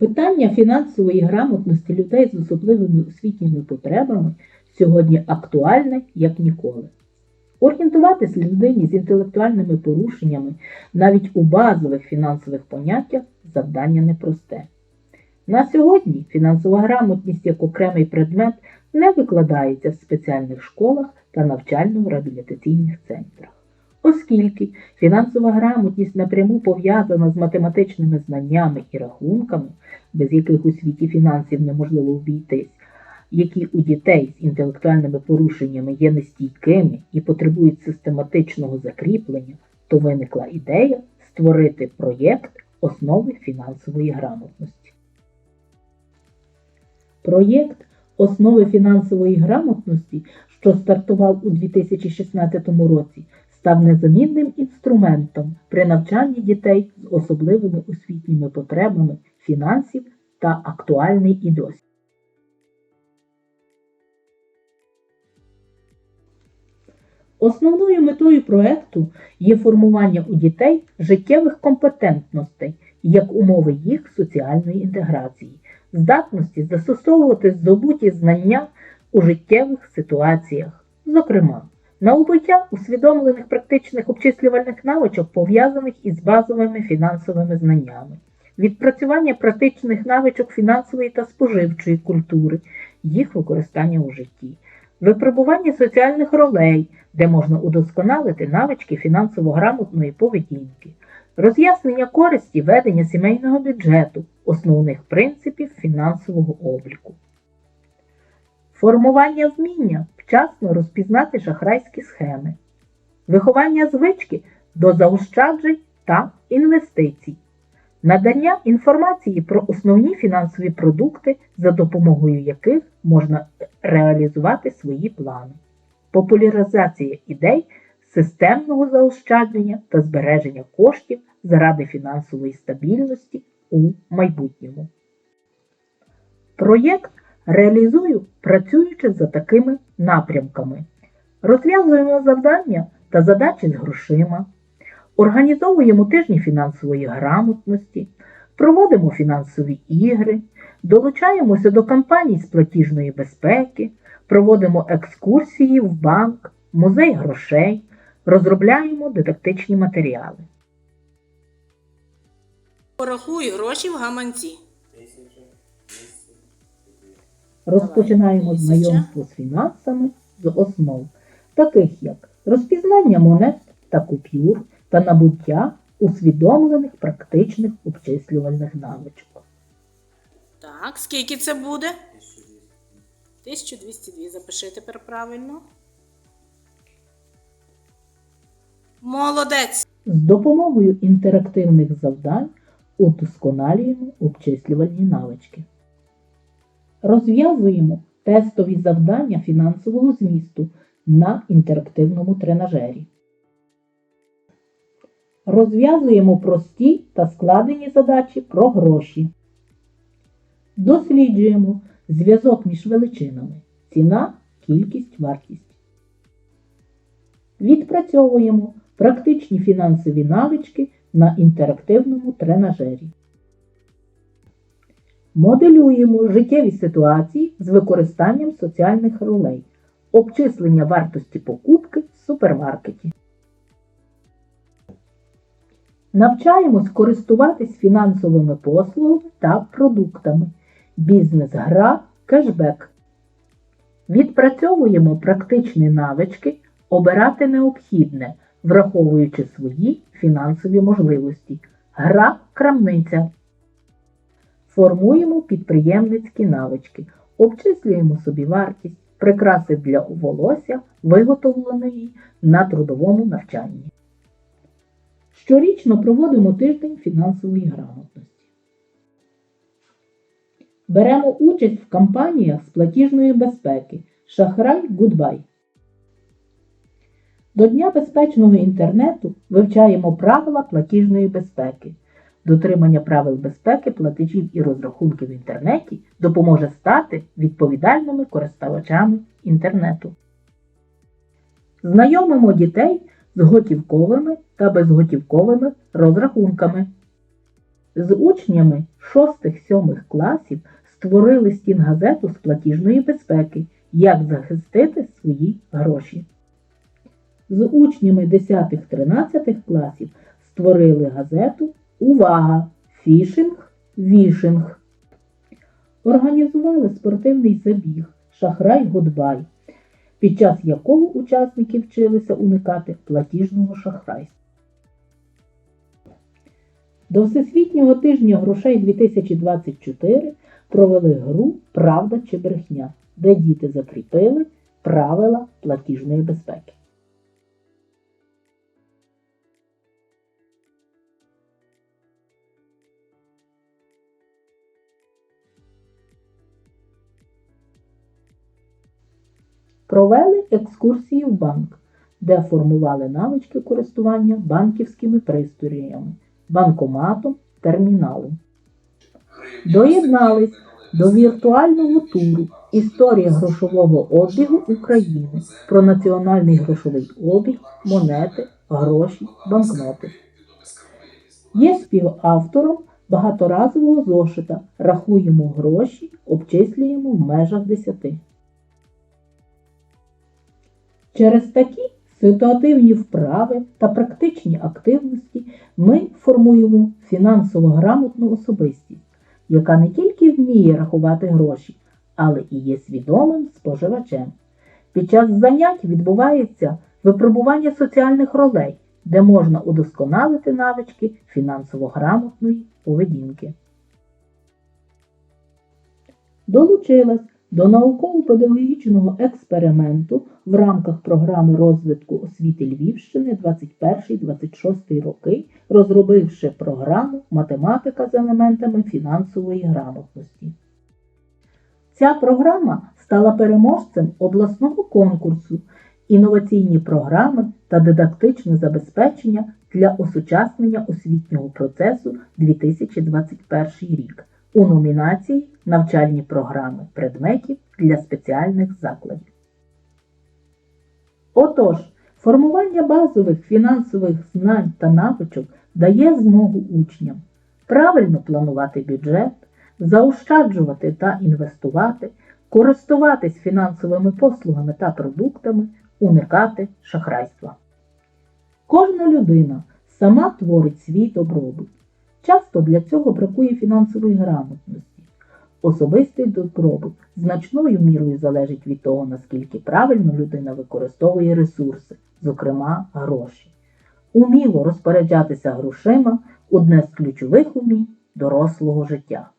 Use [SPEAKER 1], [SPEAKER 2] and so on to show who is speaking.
[SPEAKER 1] Питання фінансової грамотності людей з особливими освітніми потребами сьогодні актуальне як ніколи. Орієнтуватись людині з інтелектуальними порушеннями навіть у базових фінансових поняттях завдання непросте. На сьогодні фінансова грамотність як окремий предмет не викладається в спеціальних школах та навчально-реабілітаційних центрах. Оскільки фінансова грамотність напряму пов'язана з математичними знаннями і рахунками, без яких у світі фінансів неможливо обійтись, які у дітей з інтелектуальними порушеннями є нестійкими і потребують систематичного закріплення, то виникла ідея створити проєкт основи фінансової грамотності. Проєкт Основи фінансової грамотності, що стартував у 2016 році, став незамінним інструментом при навчанні дітей з особливими освітніми потребами фінансів та актуальний і досвід. Основною метою проекту є формування у дітей життєвих компетентностей як умови їх соціальної інтеграції, здатності застосовувати здобуті знання у життєвих ситуаціях, зокрема, набуття усвідомлених практичних обчислювальних навичок, пов'язаних із базовими фінансовими знаннями, відпрацювання практичних навичок фінансової та споживчої культури, їх використання у житті, випробування соціальних ролей, де можна удосконалити навички фінансово-грамотної поведінки, роз'яснення користі ведення сімейного бюджету, основних принципів фінансового обліку. Формування вміння вчасно розпізнати шахрайські схеми, виховання звички до заощаджень та інвестицій, надання інформації про основні фінансові продукти, за допомогою яких можна реалізувати свої плани, популяризація ідей системного заощадження та збереження коштів заради фінансової стабільності у майбутньому. Проєкт реалізую, працюючи за такими напрямками. Розв'язуємо завдання та задачі з грошима, організовуємо тижні фінансової грамотності, проводимо фінансові ігри, долучаємося до кампаній з платіжної безпеки, проводимо екскурсії в банк, музей грошей, розробляємо дидактичні матеріали.
[SPEAKER 2] Порахуй гроші в гаманці.
[SPEAKER 1] Розпочинаємо знайомство з фінансами з основ, таких як розпізнання монет та купюр та набуття усвідомлених практичних обчислювальних навичок.
[SPEAKER 2] Так, скільки це буде? 1202. Запиши тепер правильно. Молодець.
[SPEAKER 1] З допомогою інтерактивних завдань удосконалюємо обчислювальні навички. Розв'язуємо тестові завдання фінансового змісту на інтерактивному тренажері. Розв'язуємо прості та складені задачі про гроші. Досліджуємо зв'язок між величинами ціна, кількість, вартість. Відпрацьовуємо практичні фінансові навички на інтерактивному тренажері. Моделюємо життєві ситуації з використанням соціальних ролей, обчислення вартості покупки в супермаркеті. Навчаємось користуватись фінансовими послугами та продуктами. Бізнес-гра, кешбек. Відпрацьовуємо практичні навички обирати необхідне, враховуючи свої фінансові можливості. Гра крамниця. Формуємо підприємницькі навички, обчислюємо собі вартість, прикраси для волосся, виготовленої на трудовому навчанні. Щорічно проводимо тиждень фінансової грамотності. Беремо участь в кампаніях з платіжної безпеки Шахрай Гудбай. До Дня безпечного інтернету вивчаємо правила платіжної безпеки. Дотримання правил безпеки платежів і розрахунків в інтернеті допоможе стати відповідальними користувачами інтернету. Знайомимо дітей з готівковими та безготівковими розрахунками. З учнями 6-7 класів створили стінгазету з платіжної безпеки, як захистити свої гроші. З учнями 10-13 класів створили газету Увага! Фішинг, вішинг. Організували спортивний забіг Шахрай Гудбай, під час якого учасники вчилися уникати платіжного шахрайства. До Всесвітнього тижня грошей 2024 провели гру Правда чи брехня, де діти закріпили правила платіжної безпеки. Провели екскурсії в банк, де формували навички користування банківськими пристроями, банкоматом, терміналом. Доєднались до віртуального туру Історія грошового обігу України про національний грошовий обіг, монети, гроші, банкноти. Є співавтором багаторазового зошита Рахуємо гроші, обчислюємо в межах десяти. Через такі ситуативні вправи та практичні активності ми формуємо фінансово грамотну особистість, яка не тільки вміє рахувати гроші, але і є свідомим споживачем. Під час занять відбувається випробування соціальних ролей, де можна удосконалити навички фінансово грамотної поведінки. Долучилась до науково-педагогічного експерименту в рамках програми розвитку освіти Львівщини 21-26 роки, розробивши програму Математика з елементами фінансової грамотності. Ця програма стала переможцем обласного конкурсу інноваційні програми та дидактичне забезпечення для осучаснення освітнього процесу 2021 рік у номінації Навчальні програми предметів для спеціальних закладів. Отож, формування базових фінансових знань та навичок дає змогу учням правильно планувати бюджет, заощаджувати та інвестувати, користуватись фінансовими послугами та продуктами, уникати шахрайства. Кожна людина сама творить свій добробут. Часто для цього бракує фінансової грамотності. Особистий добробут значною мірою залежить від того, наскільки правильно людина використовує ресурси, зокрема гроші. Уміло розпоряджатися грошима одне з ключових умінь дорослого життя.